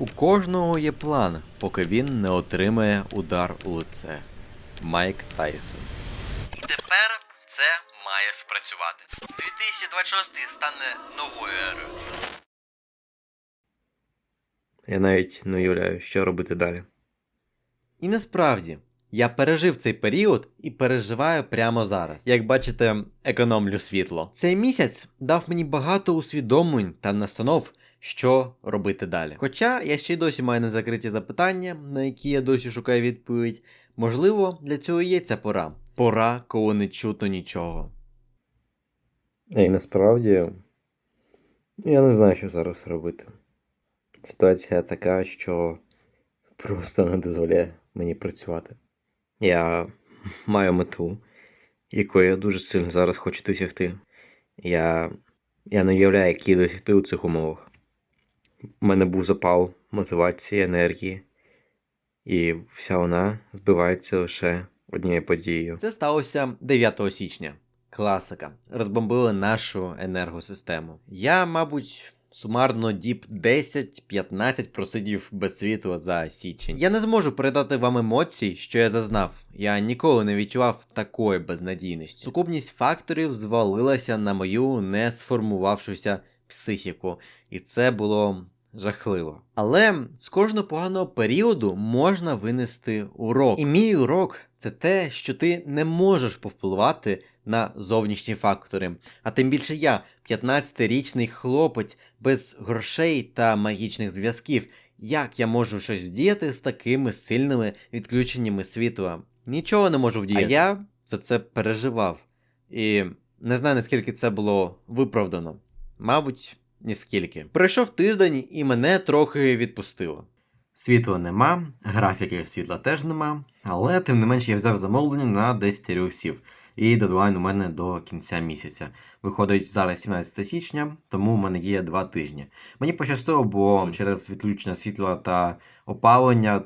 У кожного є план, поки він не отримає удар у лице. Майк Тайсон. І тепер це має спрацювати. 2026 стане новою ерою. Я навіть не уявляю, що робити далі. І насправді, я пережив цей період і переживаю прямо зараз. Як бачите, економлю світло. Цей місяць дав мені багато усвідомлень та настанов, що робити далі. Хоча я ще й досі маю незакриті запитання, на які я досі шукаю відповідь. Можливо, для цього є ця пора. Пора, коли не чутно нічого. І насправді я не знаю, що зараз робити. Ситуація така, що просто не дозволяє мені працювати. Я маю мету, якої я дуже сильно зараз хочу досягти. Я, я не уявляю, як її досягти у цих умовах. У мене був запал мотивації, енергії, і вся вона збивається лише однією подією. Це сталося 9 січня. Класика. Розбомбили нашу енергосистему. Я, мабуть, сумарно діб 10-15 просидів без світла за січень. Я не зможу передати вам емоцій, що я зазнав. Я ніколи не відчував такої безнадійності. Сукупність факторів звалилася на мою не сформувавшуся психіку, і це було жахливо. Але з кожного поганого періоду можна винести урок. І мій урок це те, що ти не можеш повпливати на зовнішні фактори. А тим більше я, 15-річний хлопець без грошей та магічних зв'язків. Як я можу щось вдіяти з такими сильними відключеннями світла? Нічого не можу вдіяти. А я за це переживав. І не знаю, наскільки це було виправдано. Мабуть, ніскільки. Пройшов тиждень і мене трохи відпустило. Світла нема, графіки світла теж нема, але тим не менше я взяв замовлення на 10 рюксів. І дедлайн у мене до кінця місяця. Виходить зараз 17 січня, тому у мене є 2 тижні. Мені пощастило, бо через відключення світла та опалення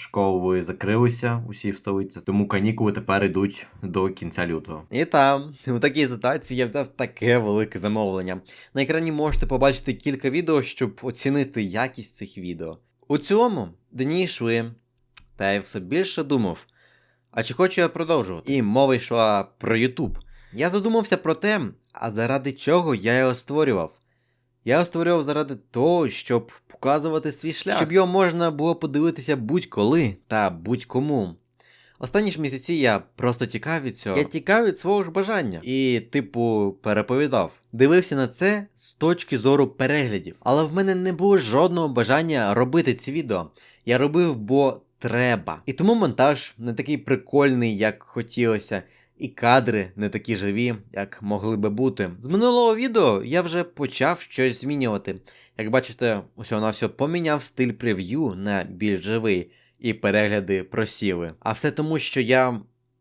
школи закрилися усі в столиці, тому канікули тепер йдуть до кінця лютого. І там, у такій ситуації я взяв таке велике замовлення. На екрані можете побачити кілька відео, щоб оцінити якість цих відео. У цьому дні йшли, та я все більше думав. А чи хочу я продовжувати? І мова йшла про Ютуб. Я задумався про те, а заради чого я його створював. Я його створював заради того, щоб показувати свій шлях, щоб його можна було подивитися будь-коли та будь-кому. Останні ж місяці я просто тікав від цього. Я тікав від свого ж бажання і, типу, переповідав. Дивився на це з точки зору переглядів. Але в мене не було жодного бажання робити ці відео. Я робив, бо треба. І тому монтаж не такий прикольний, як хотілося, і кадри не такі живі, як могли би бути. З минулого відео я вже почав щось змінювати. Як бачите, усього на все поміняв стиль прев'ю на більш живий, і перегляди просіли. А все тому, що я.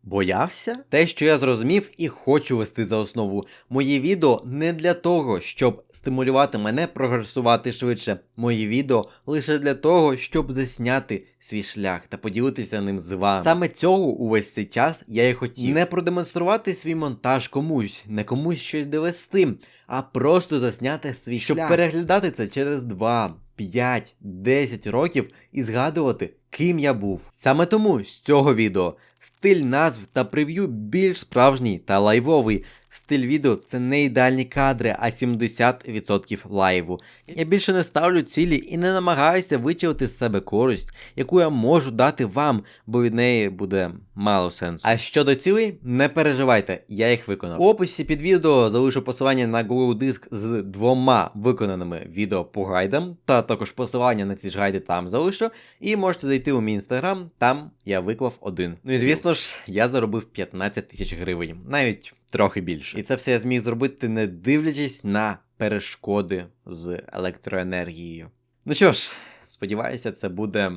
Боявся? Те, що я зрозумів і хочу вести за основу. Мої відео не для того, щоб стимулювати мене прогресувати швидше. Мої відео лише для того, щоб засняти свій шлях та поділитися ним з вами. Саме цього увесь цей час я і хотів. Не продемонструвати свій монтаж комусь, не комусь щось довести, а просто засняти свій щоб шлях. Щоб переглядати це через 2, 5, 10 років і згадувати, ким я був. Саме тому з цього відео стиль назв та прев'ю більш справжній та лайвовий. Стиль відео це не ідеальні кадри, а 70% лайву. Я більше не ставлю цілі і не намагаюся вичавити з себе користь, яку я можу дати вам, бо від неї буде мало сенсу. А щодо цілей, не переживайте, я їх виконав. У описі під відео залишу посилання на Google диск з двома виконаними відео по гайдам, та також посилання на ці ж гайди там залишу. І можете зайти у мій інстаграм, там я виклав один. Ну і звісно ж, я заробив 15 тисяч гривень, навіть трохи більше. І це все я зміг зробити, не дивлячись на перешкоди з електроенергією. Ну що ж, сподіваюся, це буде.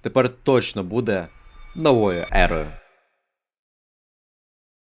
Тепер точно буде новою ерою.